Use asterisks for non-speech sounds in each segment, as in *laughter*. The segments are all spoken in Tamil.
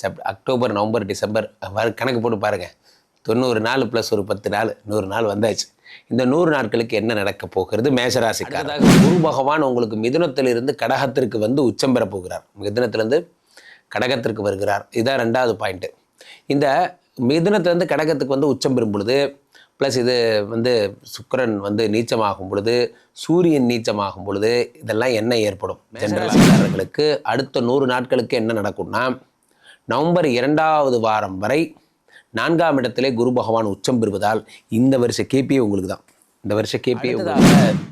செப் அக்டோபர் நவம்பர் டிசம்பர் வர கணக்கு போட்டு பாருங்கள் தொண்ணூறு நாள் ப்ளஸ் ஒரு பத்து நாள் நூறு நாள் வந்தாச்சு. இந்த நூறு நாட்களுக்கு என்ன நடக்க போகிறது? மேஷராசிக்காரதாக குரு பகவான் உங்களுக்கு மிதுனத்திலிருந்து கடகத்திற்கு வந்து உச்சம் பெற போகிறார். மிதுனத்திலிருந்து கடகத்திற்கு வருகிறார். இதுதான் ரெண்டாவது பாயிண்ட்டு இந்த மிதுனத்திலேருந்து கடகத்துக்கு வந்து உச்சம் பெறும் பொழுது ப்ளஸ் இது வந்து சுக்கிரன் வந்து நீச்சமாகும் பொழுது சூரியன் நீச்சமாகும் பொழுது இதெல்லாம் என்ன ஏற்படும். ஜென்ரலாளர்களுக்கு அடுத்த நூறு நாட்களுக்கு என்ன நடக்கும்னா நவம்பர் இரண்டாவது வாரம் வரை நான்காம் இடத்திலே குரு பகவான் உச்சம் பெறுவதால் இந்த வருஷ கேபிஏ உங்களுக்கு தான் இந்த வருஷ கேபிஏ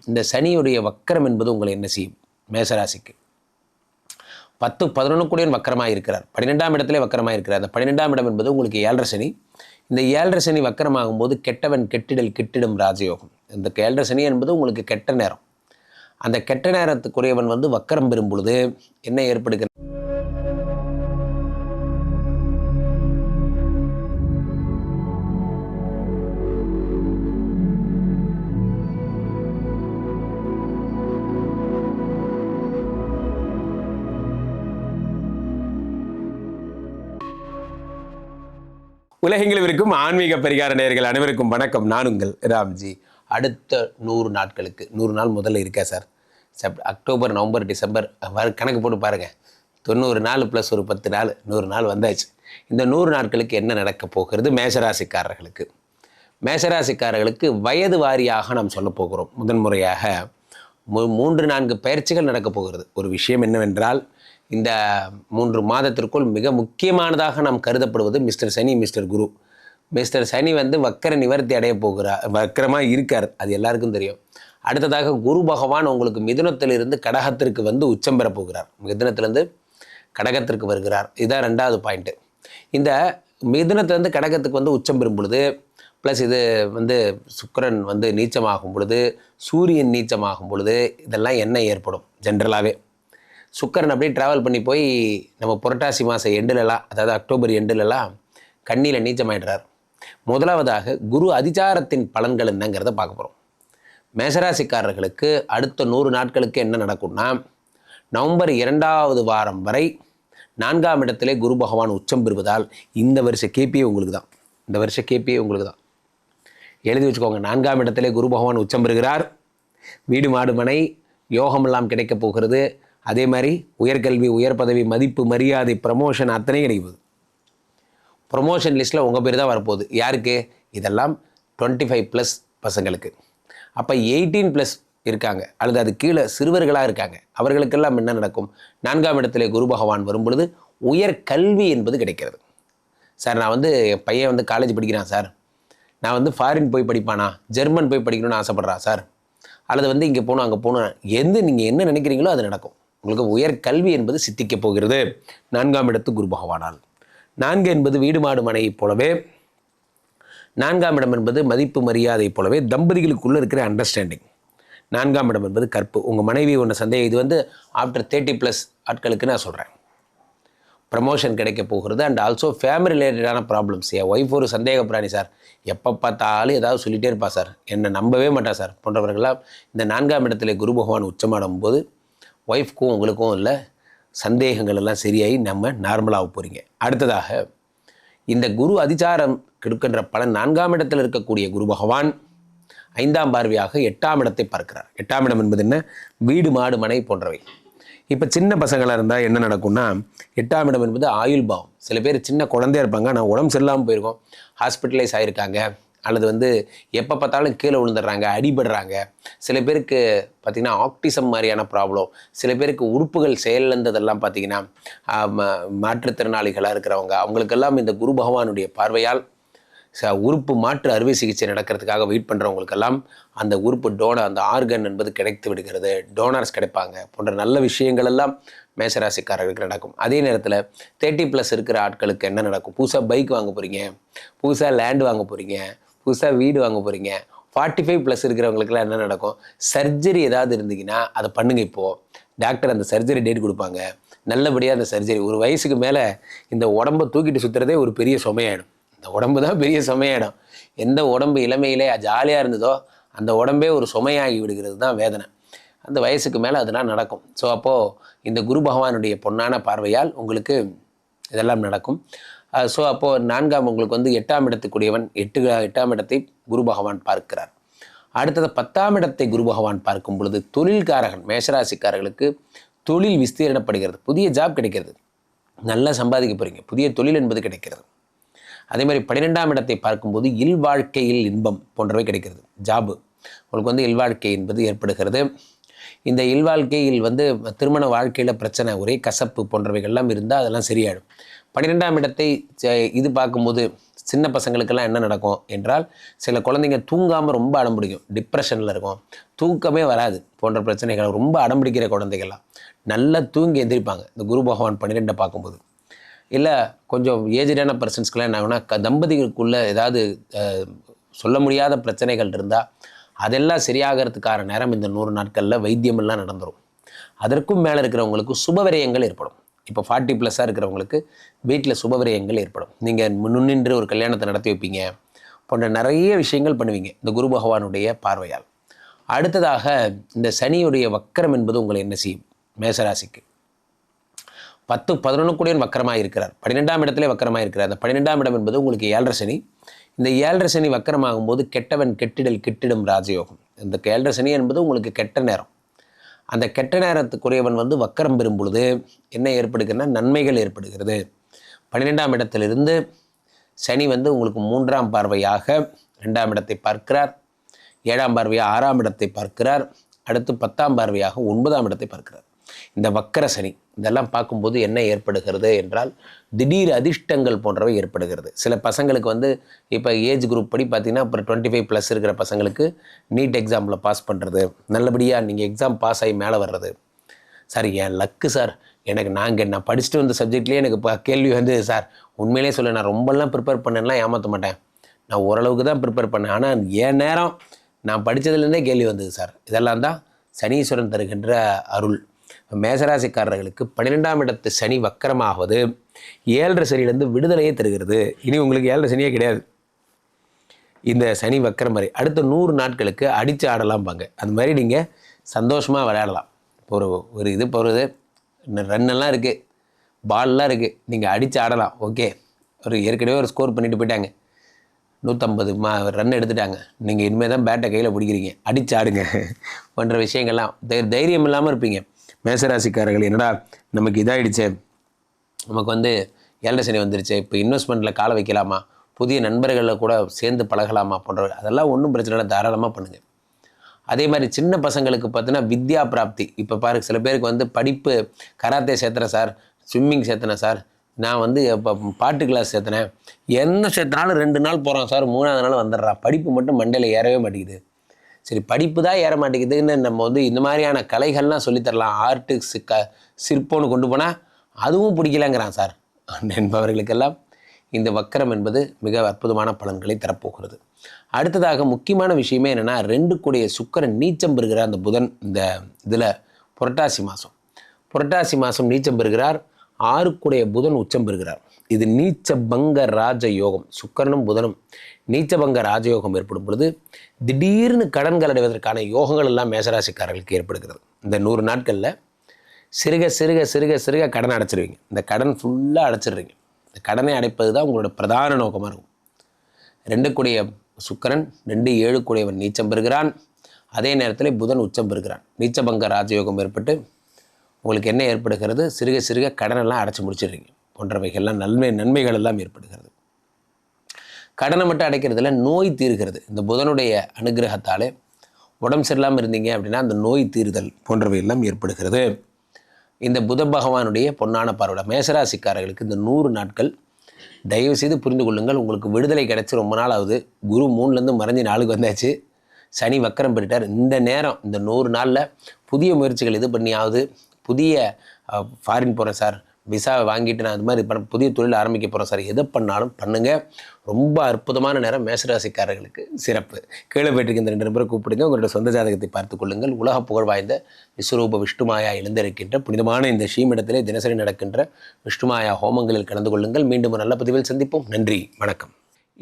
இந்த சனியுடைய வக்கரம் என்பது உங்களை என்ன செய்யும்? மேசராசிக்கு. பத்து பதினொன்று கூடியவன் வக்கரமாக இருக்கிறார். பன்னிரெண்டாம் இடத்திலே வக்கரமாக இருக்கிறார். அந்த பன்னிரெண்டாம் இடம் என்பது உங்களுக்கு ஏழரை சனி. இந்த ஏழரை சனி வக்கரமாகும் போது கெட்டவன் கெட்டிடல் கெட்டிடும் ராஜயோகம். இந்த ஏழரை சனி என்பது உங்களுக்கு கெட்ட நேரம். அந்த கெட்ட நேரத்துக்குரியவன் வந்து வக்கரம் பெறும் பொழுது என்ன ஏற்படுகிறது? உலகெங்கிலும் இருக்கும் ஆன்மீக பரிகார நேர்கள் அனைவருக்கும் வணக்கம். நான் உங்கள் ராம்ஜி. அடுத்த நூறு நாட்களுக்கு நூறு நாள் முதல்ல இருக்கா sir? Sep October November December வர கணக்கு போட்டு பாருங்கள் தொண்ணூறு நாள் ப்ளஸ் ஒரு பத்து நாள் நூறு நாள் வந்தாச்சு. இந்த நூறு நாட்களுக்கு என்ன நடக்க போகிறது? மேசராசிக்காரர்களுக்கு மேசராசிக்காரர்களுக்கு வயது வாரியாக நாம் சொல்ல போகிறோம். முதன்முறையாக மூ- மூன்று நான்கு பயிற்சிகள் நடக்கப் போகிறது. ஒரு விஷயம் என்னவென்றால் இந்த மூன்று மாதத்திற்குள் மிக முக்கியமானதாக நாம் கருதப்படுவது Mister Sani Mister Guru. Mister Sani வந்து வக்கர நிவர்த்தி அடைய போகிறார் வக்கரமாக இருக்கார். அது எல்லாருக்கும் தெரியும். அடுத்ததாக குரு பகவான் உங்களுக்கு மிதுனத்திலிருந்து கடகத்திற்கு வந்து உச்சம் பெற போகிறார். மிதுனத்திலிருந்து கடகத்திற்கு வருகிறார். இதுதான் ரெண்டாவது பாயிண்ட்டு இந்த மிதுனத்திலேருந்து கடகத்துக்கு வந்து உச்சம் பெறும் பொழுது ப்ளஸ் இது வந்து சுக்கரன் வந்து நீச்சமாகும் பொழுது சூரியன் நீச்சமாகும் பொழுது இதெல்லாம் என்ன ஏற்படும் ஜென்ரலாகவே சுக்கரன் அப்படியே ட்ராவல் பண்ணி போய் நம்ம புரட்டாசி மாதம் எண்டுலலாம் அதாவது அக்டோபர் எண்டுலலாம் கண்ணியில் நீச்சமாயிடுறார். முதலாவதாக குரு அதிச்சாரத்தின் பலன்கள் என்னங்கிறத பார்க்க போகிறோம் மேசராசிக்காரர்களுக்கு அடுத்த நூறு நாட்களுக்கு என்ன நடக்கும்னா நவம்பர் இரண்டாவது வாரம் வரை நான்காம் இடத்திலே குரு பகவான் உச்சம் பெறுவதால் இந்த வருஷ கேபியே உங்களுக்கு தான். இந்த வருஷ கேபியே உங்களுக்கு தான். எழுதி வச்சுக்கோங்க நான்காம் இடத்திலே குரு பகவான் உச்சம் பெறுகிறார். வீடு மாடு மனை யோகமெல்லாம் கிடைக்கப் போகிறது. அதே மாதிரி உயர்கல்வி உயர் பதவி மதிப்பு மரியாதை ப்ரமோஷன் அத்தனையும் கிடைக்குது ப்ரொமோஷன் லிஸ்ட்டில் உங்கள் பேர் தான் வரப்போகுது. யாருக்கு? இதெல்லாம் டுவெண்ட்டி ஃபைவ் ப்ளஸ் பசங்களுக்கு. அப்போ எயிட்டீன் ப்ளஸ் இருக்காங்க. அல்லது அது கீழே சிறுவர்களாக இருக்காங்க. அவர்களுக்கெல்லாம் என்ன நடக்கும்? நான்காம் இடத்துல குரு பகவான் வரும் பொழுது உயர் கல்வி என்பது கிடைக்கிறது. சார் நான் வந்து என் பையன் வந்து காலேஜ் படிக்கிறான் சார். நான் வந்து ஃபாரின் போய் படிப்பானா? ஜெர்மன் போய் படிக்கணும்னு ஆசைப்பட்றான் சார். அல்லது வந்து இங்கே போகணும் அங்கே போகணும். எந்த நீங்கள் என்ன நினைக்கிறீங்களோ அது நடக்கும். உங்களுக்கு உயர் கல்வி என்பது சித்திக்கப் போகிறது. நான்காம் இடத்து குரு பகவானால். நான்கு என்பது வீடு மாடு மனையைப் போலவே நான்காம் இடம் என்பது மதிப்பு மரியாதை போலவே தம்பதிகளுக்குள்ளே இருக்கிற அண்டர்ஸ்டாண்டிங் நான்காம் இடம் என்பது கற்பு. உங்கள் மனைவி ஒன்று சந்தேகம் இது வந்து ஆஃப்டர் தேர்ட்டி ப்ளஸ் ஆட்களுக்கு நான் சொல்கிறேன் ப்ரமோஷன் கிடைக்க போகிறது. அண்ட் ஆல்சோ ஃபேமிலி ரிலேட்டடான ப்ராப்ளம்ஸ் என் ஒய்ஃப் ஒரு சந்தேக பிராணி சார். எப்போ பார்த்தாலும் ஏதாவது சொல்லிகிட்டே இருப்பா சார். என்னை நம்பவே மாட்டா சார். போன்றவர்களாக இந்த நான்காம் இடத்துல குரு பகவான் உச்சமாடும் போது ஒய்ஃப்க்கும் உங்களுக்கும் இல்லை சந்தேகங்கள் எல்லாம் சரியாகி நம்ம நார்மலாக போகிறீங்க அடுத்ததாக இந்த குரு அதிச்சாரம் கெடுக்கின்ற பலன் நான்காம் இடத்தில் இருக்கக்கூடிய குரு பகவான் ஐந்தாம் பார்வையாக எட்டாம் இடத்தை பார்க்கிறார். எட்டாம் இடம் என்பது என்ன? வீடு மாடு மனை போன்றவை. இப்போ சின்ன பசங்களாக இருந்தால் என்ன நடக்கும்னா எட்டாம் இடம் என்பது ஆயுள் பாவம். சில பேர் சின்ன குழந்தையா இருப்பாங்க ஆனால் உடம்பு சரியில்லாமல் போயிருக்கோம். ஹாஸ்பிட்டலைஸ் ஆகிருக்காங்க அல்லது வந்து எப்போ பார்த்தாலும் கீழே விழுந்துடுறாங்க அடிபடுறாங்க. சில பேருக்கு பார்த்திங்கன்னா ஆக்டிசம் மாதிரியான ப்ராப்ளம் சில பேருக்கு உறுப்புகள் செயலிழந்ததெல்லாம் பார்த்திங்கன்னா ம- மாற்றுத்திறனாளிகளாக இருக்கிறவங்க அவங்களுக்கெல்லாம் இந்த குரு பகவானுடைய பார்வையால் ச உறுப்பு மாற்று அறுவை சிகிச்சை நடக்கிறதுக்காக வெயிட் பண்ணுறவங்களுக்கெல்லாம் அந்த உறுப்பு டோனர் அந்த ஆர்கன் என்பது கிடைத்து விடுகிறது. டோனர்ஸ் கிடைப்பாங்க. போன்ற நல்ல விஷயங்கள் எல்லாம் மேசராசிக்காரர்களுக்கு நடக்கும். அதே நேரத்தில் தேர்ட்டி ப்ளஸ் இருக்கிற ஆட்களுக்கு என்ன நடக்கும்? புதுசாக பைக் வாங்க போகிறீங்க புதுசாக லேண்ட் வாங்க போகிறீங்க புதுசாக வீடு வாங்க போகிறீங்க ஃபார்ட்டி ஃபைவ் ப்ளஸ் இருக்கிறவங்களுக்குலாம் என்ன நடக்கும்? சர்ஜரி ஏதாவது இருந்தீங்கன்னா அதை பண்ணுங்க இப்போது டாக்டர் அந்த சர்ஜரி டேட் கொடுப்பாங்க. நல்லபடியாக அந்த சர்ஜரி ஒரு வயசுக்கு மேலே இந்த உடம்பை தூக்கிட்டு சுற்றுறதே ஒரு பெரிய சுமையாயிடும். இந்த உடம்பு தான் பெரிய சுமையாயிடும். எந்த உடம்பு இளமையிலே ஜாலியாக இருந்ததோ அந்த உடம்பே ஒரு சுமையாகி விடுகிறது தான் வேதனை. அந்த வயசுக்கு மேலே அதெல்லாம் நடக்கும். ஸோ அப்போது இந்த குரு பகவானுடைய பொன்னான பார்வையால் உங்களுக்கு இதெல்லாம் நடக்கும். ஸோ அப்போது நான்காம் உங்களுக்கு வந்து எட்டாம் இடத்துக்குரியவன் எட்டு எட்டாம் இடத்தை குரு பகவான் பார்க்கிறார். அடுத்தது பத்தாம் இடத்தை குரு பகவான் பார்க்கும் பொழுது தொழில்காரகன் மேஷராசிக்காரர்களுக்கு தொழில் விஸ்தீரணப்படுகிறது. புதிய ஜாப் கிடைக்கிறது. நல்லா சம்பாதிக்க போகிறீங்க புதிய தொழில் என்பது கிடைக்கிறது. அதே மாதிரி பன்னிரெண்டாம் இடத்தை பார்க்கும்போது இல்வாழ்க்கையில் இன்பம் போன்றவை கிடைக்கிறது. ஜாபு உங்களுக்கு வந்து இல்வாழ்க்கை என்பது ஏற்படுகிறது. இந்த இல்வாழ்க்கையில் வந்து திருமண வாழ்க்கையில் பிரச்சனை ஒரே கசப்பு போன்றவைகள்லாம் இருந்தால் அதெல்லாம் சரியாயிடும். பன்னிரெண்டாம் இடத்தை இது பார்க்கும்போது சின்ன பசங்களுக்கெல்லாம் என்ன நடக்கும் என்றால் சில குழந்தைங்க தூங்காமல் ரொம்ப அடம்பிடிக்கும் டிப்ரெஷனில் இருக்கும். தூக்கமே வராது. போன்ற பிரச்சனைகள் ரொம்ப அடம்பிடிக்கிற குழந்தைகள்லாம் நல்லா தூங்கி எந்திரிப்பாங்க. இந்த குரு பகவான் பன்னிரெண்டை பார்க்கும்போது. இல்லை கொஞ்சம் ஏஜ்டான பர்சன்ஸ்க்கெலாம் என்ன ஆகுனா க தம்பதிகளுக்குள்ள ஏதாவது சொல்ல முடியாத பிரச்சனைகள் இருந்தால் அதெல்லாம் சரியாகிறதுக்கான நேரம் இந்த நூறு நாட்களில் வைத்தியமெல்லாம் நடந்துடும் அதற்கும் மேலே இருக்கிறவங்களுக்கு சுபவிரயங்கள் ஏற்படும். இப்போ ஃபார்ட்டி ப்ளஸ்ஸாக இருக்கிறவங்களுக்கு வீட்டில் சுபவிரயங்கள் ஏற்படும். நீங்கள் முன்னின்று ஒரு கல்யாணத்தை நடத்தி வைப்பீங்க. போன்ற நிறைய விஷயங்கள் பண்ணுவீங்க. இந்த குரு பகவானுடைய பார்வையால். அடுத்ததாக இந்த சனியுடைய வக்கரம் என்பது உங்களை என்ன செய்யும்? மேசராசிக்கு. பத்து பதினொன்று கூடியவன் வக்கரமாக இருக்கிறார். பன்னிரெண்டாம் இடத்திலே வக்கரமாக இருக்கிறார். அந்த பன்னிரெண்டாம் இடம் என்பது உங்களுக்கு ஏழரை சனி. இந்த ஏழரை சனி வக்கரமாகும் போது கெட்டவன் கெட்டிடல் கெட்டிடும் ராஜயோகம். இந்த ஏழரை சனி என்பது உங்களுக்கு கெட்ட நேரம். அந்த கெட்ட நேரத்துக்குரியவன் வந்து வக்கரம் பெறும் பொழுது என்ன ஏற்படுகிறதுனா நன்மைகள் ஏற்படுகிறது. பன்னிரெண்டாம் இடத்திலிருந்து சனி வந்து உங்களுக்கு மூன்றாம் பார்வையாக ரெண்டாம் இடத்தை பார்க்கிறார். ஏழாம் பார்வையாக ஆறாம் இடத்தை பார்க்கிறார். அடுத்து பத்தாம் பார்வையாக ஒன்பதாம் இடத்தை பார்க்கிறார். இந்த வக்கர சனி இதெல்லாம் பார்க்கும்போது என்ன ஏற்படுகிறது என்றால் திடீர் அதிர்ஷ்டங்கள் போன்றவை ஏற்படுகிறது. சில பசங்களுக்கு வந்து இப்போ ஏஜ் குரூப் படி பார்த்தீங்கன்னா அப்புறம் டுவெண்ட்டி ஃபைவ் ப்ளஸ் இருக்கிற பசங்களுக்கு நீட் எக்ஸாமில் பாஸ் பண்ணுறது நல்லபடியாக நீங்கள் எக்ஸாம் பாஸ் ஆகி மேலே வர்றது. சார் என் லக்கு சார் எனக்கு நாங்கள் நான் படிச்சுட்டு வந்த சப்ஜெக்ட்லேயே எனக்கு இப்போ கேள்வி வந்து சார் உண்மையிலே சொல்ல நான் ரொம்பலாம் ப்ரிப்பேர் பண்ணேன்லாம் ஏமாற்ற மாட்டேன். நான் ஓரளவுக்கு தான் ப்ரிப்பேர் பண்ணேன். ஆனால் என் நேரம் நான் படித்ததுலேருந்தே கேள்வி வந்தது சார் இதெல்லாம் தான் சனீஸ்வரன் தருகின்ற அருள். மேசராசிக்காரர்களுக்கு பன்னிரெண்டாம் இடத்து சனி வக்கரமாவது. ஏழரை சனியிலேருந்து விடுதலையே தருகிறது. இனி உங்களுக்கு ஏழரை சனியே கிடையாது. இந்த சனி வக்கரம் மாதிரி அடுத்த நூறு நாட்களுக்கு அடித்து ஆடலாம்பாங்க அந்த மாதிரி நீங்கள் சந்தோஷமாக விளையாடலாம். இப்போ ஒரு ஒரு இது போகிறது ரன்னெல்லாம் இருக்குது பால்லாம் இருக்குது நீங்கள் அடித்து ஆடலாம். ஓகே. ஒரு ஏற்கனவே ஒரு ஸ்கோர் பண்ணிட்டு போயிட்டாங்க. நூற்றம்பது மா ரன் எடுத்துட்டாங்க. நீங்கள் இனிமேல் தான் பேட்டை கையில் பிடிக்கிறீங்க. அடிச்சு ஆடுங்க. *laughs* போன்ற விஷயங்கள்லாம். தை தைரியம் இல்லாமல் இருப்பீங்க. மேசராசிக்காரர்கள் என்னடா நமக்கு இதாகிடுச்சே நமக்கு வந்து ஏழரை சனி வந்துருச்சு இப்போ இன்வெஸ்ட்மெண்ட்டில் காலை வைக்கலாமா? புதிய நண்பர்களில் கூட சேர்ந்து பழகலாமா போன்ற அதெல்லாம் ஒன்றும் பிரச்சனை இல்லை தாராளமாக பண்ணுங்கள் அதே மாதிரி சின்ன பசங்களுக்கு பார்த்தீங்கன்னா வித்யா பிராப்தி. இப்போ பாருங்க சில பேருக்கு வந்து படிப்பு கராத்தே சேர்த்துறேன் சார் ஸ்விம்மிங் சேர்த்துனேன் சார் நான் வந்து இப்போ பாட்டு கிளாஸ் சேர்த்துனேன். என்ன சேர்த்தனாலும் ரெண்டு நாள் போகிறோம் சார் மூணாவது நாள் வந்துடுறான். படிப்பு மட்டும் மண்டையில் ஏறவே மாட்டேங்குது. சரி படிப்பு தான் ஏற மாட்டேங்குதுன்னு நம்ம வந்து இந்த மாதிரியான கலைகள்லாம் சொல்லித்தரலாம் ஆர்ட்டு க சிற்பம்னு கொண்டு போனால் அதுவும் பிடிக்கலங்கிறான் சார். என்பவர்களுக்கெல்லாம் இந்த வக்கரம் என்பது மிக அற்புதமான பலன்களை தரப்போகிறது. அடுத்ததாக முக்கியமான விஷயமே என்னென்னா ரெண்டு கூடிய சுக்கிரன் நீச்சம் பெறுகிறார் அந்த புதன் இந்த இதில் புரட்டாசி மாதம் புரட்டாசி மாதம் நீச்சம் பெறுகிறார். ஆறுக்குடைய புதன் உச்சம் பெறுகிறார். இது நீச்சபங்க பங்க ராஜ யோகம் சுக்கரனும் புதனும். நீச்சபங்க ராஜயோகம் ஏற்படும் பொழுது திடீர்னு கடன்கள் அடைவதற்கான யோகங்கள் எல்லாம் மேசராசிக்காரர்களுக்கு ஏற்படுகிறது. இந்த நூறு நாட்களில் சிறுக சிறுக சிறுக சிறுக கடன் அடைச்சிருவீங்க. இந்த கடன் ஃபுல்லாக அடைச்சிடுறீங்க. இந்த கடனை அடைப்பது தான் உங்களோட பிரதான நோக்கமாக இருக்கும். ரெண்டு கூடிய சுக்கரன் ரெண்டு ஏழு கூடியவன் நீச்சம் பெறுகிறான். அதே நேரத்தில் புதன் உச்சம் பெறுகிறான். நீச்சபங்க ராஜயோகம் ஏற்பட்டு உங்களுக்கு என்ன ஏற்படுகிறது? சிறுக சிறுக கடனெல்லாம் அடைச்சி முடிச்சிடுறீங்க. போன்றவைகள்லாம் நன்மை நன்மைகள் எல்லாம் ஏற்படுகிறது. கடனை மட்டும் அடைக்கிறதுல நோய் தீர்கிறது. இந்த புதனுடைய அனுகிரகத்தாலே உடம்பு சரியில்லாமல் இருந்தீங்க அப்படின்னா அந்த நோய் தீர்தல் போன்றவை எல்லாம் ஏற்படுகிறது. இந்த புத பகவானுடைய பொன்னான பார்வையோட மேசராசிக்காரர்களுக்கு இந்த நூறு நாட்கள் தயவு செய்து புரிந்து கொள்ளுங்கள். உங்களுக்கு விடுதலை கிடைச்சி ரொம்ப நாள் ஆகுது. குரு மூணுலேருந்து மறைஞ்சு நாளுக்கு வந்தாச்சு. சனி வக்கரம் பெற்றுட்டார் இந்த நேரம் இந்த நூறு நாளில் புதிய முயற்சிகள் இது பண்ணியாவது புதிய ஃபாரின் போகிறேன் சார். விசாவை வாங்கிட்டு நான் அது மாதிரி பண்ண புதிய தொழில் ஆரம்பிக்க போகிறேன் சார். எதை பண்ணாலும் பண்ணுங்கள் ரொம்ப அற்புதமான நேரம் மேசராசிக்காரர்களுக்கு சிறப்பு. கீழே போயிட்டு இந்த ரெண்டு நபரை கூப்பிடுங்க. உங்களோட சொந்த ஜாதகத்தை பார்த்து கொள்ளுங்கள். உலக புகழ் வாய்ந்த விஸ்வரூப விஷ்ணுமாயா எழுந்திருக்கின்ற புனிதமான இந்த ஸ்ரீமிடத்திலே தினசரி நடக்கின்ற விஷ்ணுமாயா ஹோமங்களில் கலந்து கொள்ளுங்கள். மீண்டும் ஒரு நல்ல பதிவில் சந்திப்போம். நன்றி. வணக்கம்.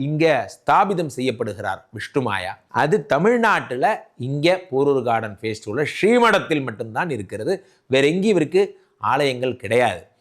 இங்கே ஸ்தாபிதம் செய்யப்படுகிறார் விஷ்ணுமாயா அது தமிழ்நாட்டில் இங்கே போரூர் கார்டன் ஃபேஸ்டிவலில் ஸ்ரீமடத்தில் மட்டும்தான் இருக்கிறது. வேற எங்கேயும் இவருக்கு ஆலயங்கள் கிடையாது.